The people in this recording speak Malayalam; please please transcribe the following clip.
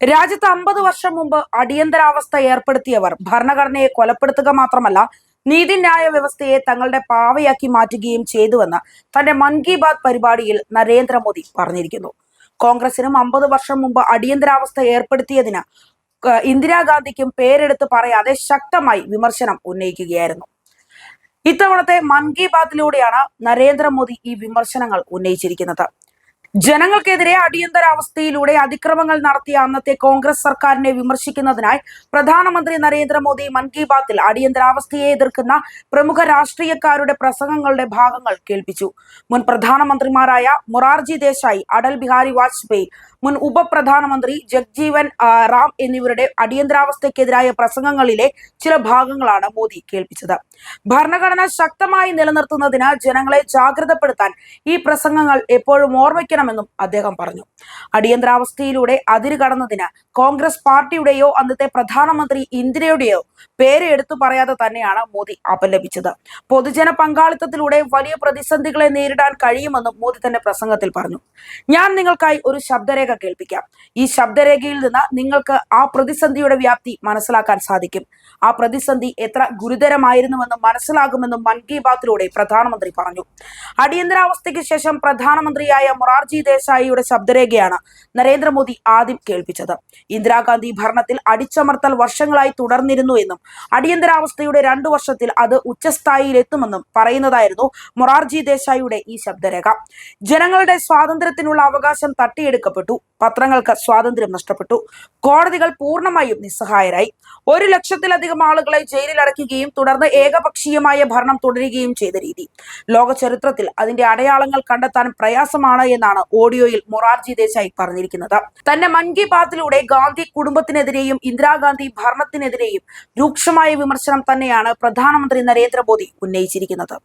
രാജ്യത്ത് അമ്പത് വർഷം മുമ്പ് അടിയന്തരാവസ്ഥ ഏർപ്പെടുത്തിയവർ ഭരണഘടനയെ കൊലപ്പെടുത്തുക മാത്രമല്ല നീതിന്യായ വ്യവസ്ഥയെ തങ്ങളുടെ പാവയാക്കി മാറ്റുകയും ചെയ്തുവെന്ന് തന്റെ മൻ കി ബാത് പരിപാടിയിൽ നരേന്ദ്രമോദി പറഞ്ഞിരിക്കുന്നു. കോൺഗ്രസിനും അമ്പത് വർഷം മുമ്പ് അടിയന്തരാവസ്ഥ ഏർപ്പെടുത്തിയതിന് ഇന്ദിരാഗാന്ധിക്കും പേരെടുത്ത് പറയാതെ ശക്തമായി വിമർശനം ഉന്നയിക്കുകയായിരുന്നു. ഇത്തവണത്തെ മൻ കി ബാത്തിലൂടെയാണ് നരേന്ദ്രമോദി ഈ വിമർശനങ്ങൾ ഉന്നയിച്ചിരിക്കുന്നത്. ജനങ്ങൾക്കെതിരെ അടിയന്തരാവസ്ഥയിലൂടെ അതിക്രമങ്ങൾ നടത്തിയ അന്നത്തെ കോൺഗ്രസ് സർക്കാരിനെ വിമർശിക്കുന്നതിനായി പ്രധാനമന്ത്രി നരേന്ദ്രമോദി മൻ കി ബാത്തിൽ അടിയന്തരാവസ്ഥയെ എതിർക്കുന്ന പ്രമുഖ രാഷ്ട്രീയക്കാരുടെ പ്രസംഗങ്ങളുടെ ഭാഗങ്ങൾ കേൾപ്പിച്ചു. മുൻ പ്രധാനമന്ത്രിമാരായ മൊറാർജി ദേശായി അടൽ ബിഹാരി വാജ്പേയി മുൻ ഉപപ്രധാനമന്ത്രി ജഗ്ജീവൻ റാം എന്നിവരുടെ അടിയന്തരാവസ്ഥയ്ക്കെതിരായ പ്രസംഗങ്ങളിലെ ചില ഭാഗങ്ങളാണ് മോദി കേൾപ്പിച്ചത്. ഭരണഘടന ശക്തമായി നിലനിർത്തുന്നതിന് ജനങ്ങളെ ജാഗ്രതപ്പെടുത്താൻ ഈ പ്രസംഗങ്ങൾ എപ്പോഴും ഓർമ്മിക്കണമെന്നും അദ്ദേഹം പറഞ്ഞു. അടിയന്തരാവസ്ഥയിലൂടെ അതിര് കടന്നതിന് കോൺഗ്രസ് പാർട്ടിയുടെയോ അന്നത്തെ പ്രധാനമന്ത്രി ഇന്ദിരയുടെയോ പേര് എടുത്തു പറയാതെ തന്നെയാണ് മോദി അപലപിച്ചത് പൊതുജന പങ്കാളിത്തത്തിലൂടെ വലിയ പ്രതിസന്ധികളെ നേരിടാൻ കഴിയുമെന്നും മോദി തന്റെ പ്രസംഗത്തിൽ പറഞ്ഞു. ഞാൻ നിങ്ങൾക്കായി ഒരു ശബ്ദരേഖ കേൾപ്പിക്കാം. ഈ ശബ്ദരേഖയിൽ നിന്ന് നിങ്ങൾക്ക് ആ പ്രതിസന്ധിയുടെ വ്യാപ്തി മനസ്സിലാക്കാൻ സാധിക്കും. ആ പ്രതിസന്ധി എത്ര ഗുരുതരമായിരുന്നുവെന്ന് മനസ്സിലാകുമെന്നും മൻ കി ബാത്തിലൂടെ പ്രധാനമന്ത്രി പറഞ്ഞു. അടിയന്തരാവസ്ഥയ്ക്ക് ശേഷം പ്രധാനമന്ത്രിയായ മൊറാർജി ദേശായിയുടെ ശബ്ദരേഖയാണ് നരേന്ദ്രമോദി ആദ്യം കേൾപ്പിച്ചത്. ഇന്ദിരാഗാന്ധി ഭരണത്തിൽ അടിച്ചമർത്തൽ വർഷങ്ങളായി തുടർന്നിരുന്നു എന്നും അടിയന്തരാവസ്ഥയുടെ രണ്ടു വർഷത്തിൽ അത് ഉച്ചസ്ഥായിയിലെത്തുമെന്നും പറയുന്നതായിരുന്നു മൊറാർജി ദേശായിയുടെ ഈ ശബ്ദരേഖ. ജനങ്ങളുടെ സ്വാതന്ത്ര്യത്തിനുള്ള അവകാശം തട്ടിയെടുക്കപ്പെട്ടു. പത്രങ്ങൾക്ക് സ്വാതന്ത്ര്യം നഷ്ടപ്പെട്ടു. കോടതികൾ പൂർണമായും നിസ്സഹായരായി. ഒരു ലക്ഷത്തിലധികം ആളുകളെ ജയിലിൽ അടയ്ക്കുകയും തുടർന്ന് ഏകപക്ഷീയമായ ഭരണം തുടരുകയും ചെയ്ത രീതി. ലോക ചരിത്രത്തിൽ അതിന്റെ അടയാളങ്ങൾ കണ്ടെത്താൻ പ്രയാസമാണ് എന്നാണ് ഓഡിയോയിൽ മൊറാർജി ദേശായി പറഞ്ഞിരിക്കുന്നത്. തന്നെ മൻ കി ബാത്തിലൂടെ ഗാന്ധി കുടുംബത്തിനെതിരെയും ഇന്ദിരാഗാന്ധി ഭരണത്തിനെതിരെയും രൂക്ഷമായ വിമർശനം തന്നെയാണ് പ്രധാനമന്ത്രി നരേന്ദ്രമോദി ഉന്നയിച്ചിരിക്കുന്നത്.